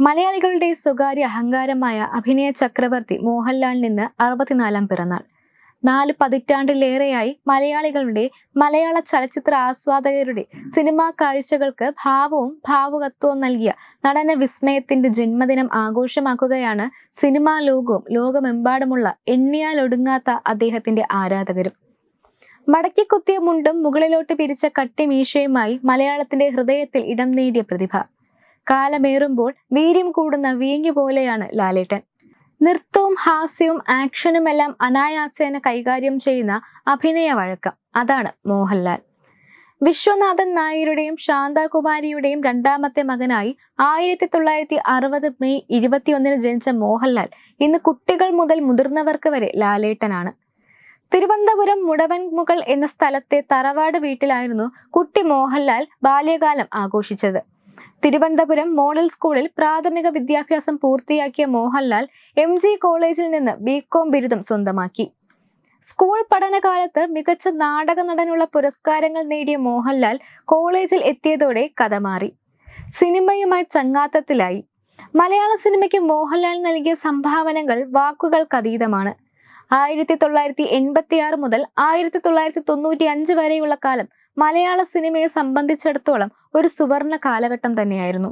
മലയാളികളുടെ സ്വകാര്യ അഹങ്കാരമായ അഭിനയ ചക്രവർത്തി മോഹൻലാലിൽ നിന്ന് അറുപത്തിനാലാം പിറന്നാൾ. നാല് പതിറ്റാണ്ടിലേറെയായി മലയാളികളുടെ മലയാള ചലച്ചിത്ര ആസ്വാദകരുടെ സിനിമാ കാഴ്ചകൾക്ക് ഭാവവും ഭാവുകത്വവും നൽകിയ നടന വിസ്മയത്തിന്റെ ജന്മദിനം ആഘോഷമാക്കുകയാണ് സിനിമാ ലോകവും ലോകമെമ്പാടുമുള്ള എണ്ണിയാലൊടുങ്ങാത്ത അദ്ദേഹത്തിന്റെ ആരാധകരും. മടക്കിക്കുത്തിയ മുണ്ടും മുകളിലോട്ട് പിരിച്ച കട്ടിമീശയുമായി മലയാളത്തിന്റെ ഹൃദയത്തിൽ ഇടം നേടിയ പ്രതിഭ. കാലമേറുമ്പോൾ വീര്യം കൂടുന്ന വീങ്ങു പോലെയാണ് ലാലേട്ടൻ. നൃത്തവും ഹാസ്യവും ആക്ഷനുമെല്ലാം അനായാസേന കൈകാര്യം ചെയ്യുന്ന അഭിനയ വഴക്കം. അതാണ് മോഹൻലാൽ. വിശ്വനാഥൻ നായരുടെയും ശാന്താകുമാരിയുടെയും രണ്ടാമത്തെ മകനായി ആയിരത്തി തൊള്ളായിരത്തി അറുപത് മെയ് ഇരുപത്തിയൊന്നിന് ജനിച്ച മോഹൻലാൽ ഇന്ന് കുട്ടികൾ മുതൽ മുതിർന്നവർക്ക് വരെ ലാലേട്ടനാണ്. തിരുവനന്തപുരം മുടവൻമുകൾ എന്ന സ്ഥലത്തെ തറവാട് വീട്ടിലായിരുന്നു കുട്ടി മോഹൻലാൽ ബാല്യകാലം ആഘോഷിച്ചത്. തിരുവനന്തപുരം മോഡൽ സ്കൂളിൽ പ്രാഥമിക വിദ്യാഭ്യാസം പൂർത്തിയാക്കിയ മോഹൻലാൽ എം ജി കോളേജിൽ നിന്ന് ബികോം ബിരുദം സ്വന്തമാക്കി. സ്കൂൾ പഠനകാലത്ത് മികച്ച നാടക നടനുള്ള പുരസ്കാരങ്ങൾ നേടിയ മോഹൻലാൽ കോളേജിൽ എത്തിയതോടെ കഥ മാറി. സിനിമയുമായി ചങ്ങാത്തത്തിലായി. മലയാള സിനിമയ്ക്ക് മോഹൻലാൽ നൽകിയ സംഭാവനകൾ വാക്കുകൾക്കതീതമാണ് ആയിരത്തി തൊള്ളായിരത്തി എൺപത്തി ആറ് മുതൽ ആയിരത്തി തൊള്ളായിരത്തി തൊണ്ണൂറ്റി അഞ്ച് വരെയുള്ള കാലം മലയാള സിനിമയെ സംബന്ധിച്ചിടത്തോളം ഒരു സുവർണ കാലഘട്ടം തന്നെയായിരുന്നു.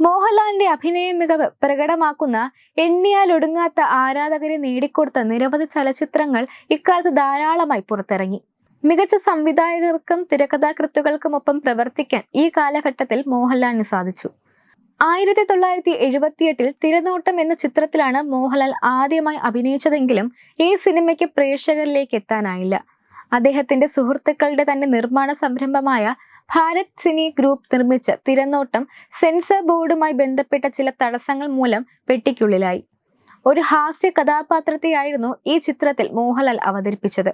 മോഹൻലാലിന്റെ അഭിനയ മികവ് പ്രകടമാക്കുന്ന എണ്ണിയാലൊടുങ്ങാത്ത ആരാധകരെ നേടിക്കൊടുത്ത നിരവധി ചലച്ചിത്രങ്ങൾ ഇക്കാലത്ത് ധാരാളമായി പുറത്തിറങ്ങി. മികച്ച സംവിധായകർക്കും തിരക്കഥാകൃത്തുക്കൾക്കുമൊപ്പം പ്രവർത്തിക്കാൻ ഈ കാലഘട്ടത്തിൽ മോഹൻലാലിന് സാധിച്ചു. ആയിരത്തി തൊള്ളായിരത്തി എഴുപത്തിയെട്ടിൽ തിരനോട്ടം എന്ന ചിത്രത്തിലാണ് മോഹൻലാൽ ആദ്യമായി അഭിനയിച്ചതെങ്കിലും ഈ സിനിമയ്ക്ക് പ്രേക്ഷകരിലേക്ക് എത്താനായില്ല. അദ്ദേഹത്തിന്റെ സുഹൃത്തുക്കളുടെ തന്നെ നിർമ്മാണ സംരംഭമായ ഭാരത് സിനി ഗ്രൂപ്പ് നിർമ്മിച്ച തിരനോട്ടം സെൻസർ ബോർഡുമായി ബന്ധപ്പെട്ട ചില തടസ്സങ്ങൾ മൂലം പെട്ടിക്കുള്ളിലായി. ഒരു ഹാസ്യ കഥാപാത്രത്തെയായിരുന്നു ഈ ചിത്രത്തിൽ മോഹൻലാൽ അവതരിപ്പിച്ചത്.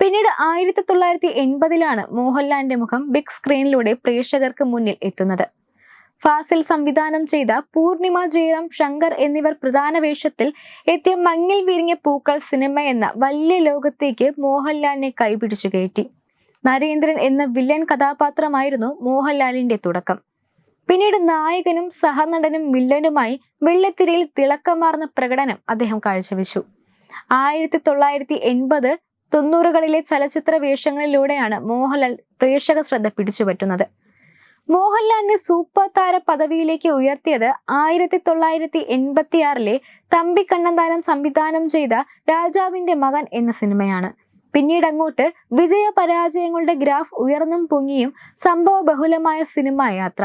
പിന്നീട് ആയിരത്തി തൊള്ളായിരത്തി എൺപതിലാണ് മോഹൻലാലിന്റെ മുഖം ബിഗ് സ്ക്രീനിലൂടെ പ്രേക്ഷകർക്ക് മുന്നിൽ എത്തുന്നത്. ഫാസിൽ സംവിധാനം ചെയ്ത പൂർണിമ ജയറാം ശങ്കർ എന്നിവർ പ്രധാന വേഷത്തിൽ എത്തിയ മങ്ങിൽ വിരിഞ്ഞ പൂക്കൾ സിനിമ എന്ന വലിയ ലോകത്തേക്ക് മോഹൻലാലിനെ കൈപിടിച്ചു കയറ്റി. നരേന്ദ്രൻ എന്ന വില്ലൻ കഥാപാത്രമായിരുന്നു മോഹൻലാലിന്റെ തുടക്കം. പിന്നീട് നായകനും സഹനടനും വില്ലനുമായി വെള്ളത്തിരയിൽ തിളക്കമാർന്ന പ്രകടനം അദ്ദേഹം കാഴ്ചവെച്ചു. ആയിരത്തി തൊള്ളായിരത്തി എൺപത് തൊണ്ണൂറുകളിലെ ചലച്ചിത്ര വേഷങ്ങളിലൂടെയാണ് മോഹൻലാൽ പ്രേക്ഷക ശ്രദ്ധ പിടിച്ചുപറ്റുന്നത്. മോഹൻലാലിനെ സൂപ്പർ താര പദവിയിലേക്ക് ഉയർത്തിയത് ആയിരത്തി തൊള്ളായിരത്തി എൺപത്തിയാറിലെ തമ്പി കണ്ണന്താനം സംവിധാനം ചെയ്ത രാജാവിന്റെ മകൻ എന്ന സിനിമയാണ്. പിന്നീട് അങ്ങോട്ട് വിജയ പരാജയങ്ങളുടെ ഗ്രാഫ് ഉയർന്നും പൊങ്ങിയും സംഭവ ബഹുലമായ സിനിമാ യാത്ര.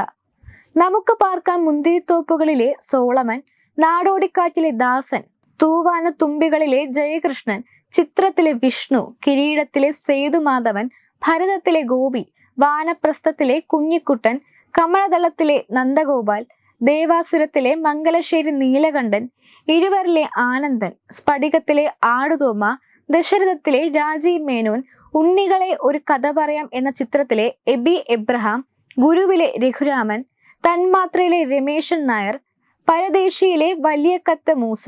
നമുക്ക് പാർക്കാൻ മുന്തിരിത്തോപ്പുകളിലെ സോളമൻ നാടോടിക്കാറ്റിലെ ദാസൻ തൂവാന തുമ്പികളിലെ ജയകൃഷ്ണൻ ചിത്രത്തിലെ വിഷ്ണു കിരീടത്തിലെ സേതുമാധവൻ ഭരതത്തിലെ ഗോപി വാനപ്രസ്ഥത്തിലെ കുഞ്ഞിക്കുട്ടൻ കമളദളത്തിലെ നന്ദഗോപാൽ ദേവാസുരത്തിലെ മംഗലശ്ശേരി നീലകണ്ഠൻ ഇരുവരിലെ ആനന്ദൻ സ്ഫടികത്തിലെ ആടുതോമ ദശരഥത്തിലെ രാജീവ് മേനോൻ ഉണ്ണികളെ ഒരു കഥ പറയാം എന്ന ചിത്രത്തിലെ എബി എബ്രഹാം ഗുരുവിലെ രഘുരാമൻ തന്മാത്രയിലെ രമേശൻ നായർ പരദേശിയിലെ വലിയ കത്ത് മൂസ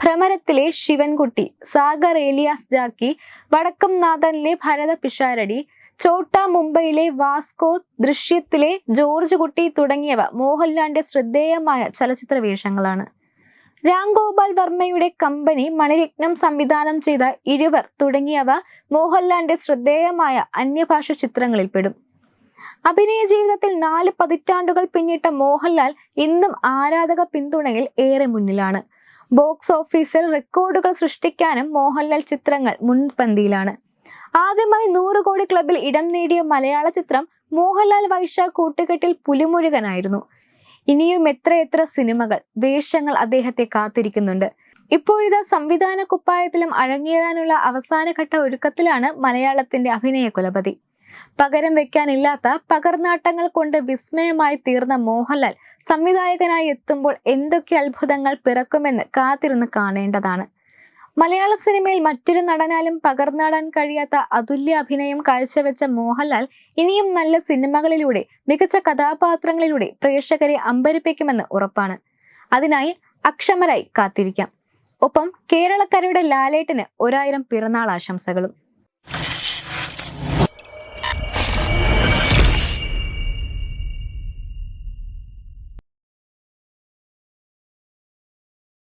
ഭ്രമരത്തിലെ ശിവൻകുട്ടി സാഗർ ഏലിയാസ് ജാക്കി വടക്കം നാഥനിലെ ഭരത പിഷാരടി ചോട്ട മുംബൈയിലെ വാസ്കോ ദൃശ്യത്തിലെ ജോർജ് കുട്ടി തുടങ്ങിയവ മോഹൻലാലിന്റെ ശ്രദ്ധേയമായ ചലച്ചിത്ര വേഷങ്ങളാണ്. രാം ഗോപാൽ വർമ്മയുടെ കമ്പനി മണിരത്നം സംവിധാനം ചെയ്ത ഇരുവർ തുടങ്ങിയവ മോഹൻലാലിന്റെ ശ്രദ്ധേയമായ അന്യഭാഷ ചിത്രങ്ങളിൽ പെടും അഭിനയ ജീവിതത്തിൽ നാല് പതിറ്റാണ്ടുകൾ പിന്നിട്ട മോഹൻലാൽ ഇന്നും ആരാധക പിന്തുണയിൽ ഏറെ മുന്നിലാണ്. ബോക്സ് ഓഫീസിൽ റെക്കോർഡുകൾ സൃഷ്ടിക്കാനും മോഹൻലാൽ ചിത്രങ്ങൾ മുൻപന്തിയിലാണ്. ആദ്യമായി നൂറ് കോടി ക്ലബിൽ ഇടം നേടിയ മലയാള ചിത്രം മോഹൻലാൽ വൈശാഖ് കൂട്ടുകെട്ടിൽ പുലിമുരുകനായിരുന്നു. ഇനിയും എത്രയെത്ര സിനിമകൾ വേഷങ്ങൾ അദ്ദേഹത്തെ കാത്തിരിക്കുന്നുണ്ട്. ഇപ്പോഴിതാ സംവിധാന കുപ്പായത്തിലും അഴങ്ങേറാനുള്ള അവസാനഘട്ട ഒരുക്കത്തിലാണ് മലയാളത്തിന്റെ അഭിനയ കുലപതി. പകരം വെക്കാനില്ലാത്ത പകർനാട്ടങ്ങൾ കൊണ്ട് വിസ്മയമായി തീർന്ന മോഹൻലാൽ സംവിധായകനായി എത്തുമ്പോൾ എന്തൊക്കെ അത്ഭുതങ്ങൾ പിറക്കുമെന്ന് കാത്തിരുന്ന് കാണേണ്ടതാണ്. മലയാള സിനിമയിൽ മറ്റൊരു നടനാലും പകർന്നാടാൻ കഴിയാത്ത അതുല്യ അഭിനയം കാഴ്ചവെച്ച മോഹൻലാൽ ഇനിയും നല്ല സിനിമകളിലൂടെ മികച്ച കഥാപാത്രങ്ങളിലൂടെ പ്രേക്ഷകരെ അമ്പരിപ്പിക്കുമെന്ന് ഉറപ്പാണ്. അതിനായി അക്ഷമരായി കാത്തിരിക്കാം. ഒപ്പം കേരളക്കരയുടെ ലാലേട്ടിന് ഒരായിരം പിറന്നാൾ ആശംസകളും.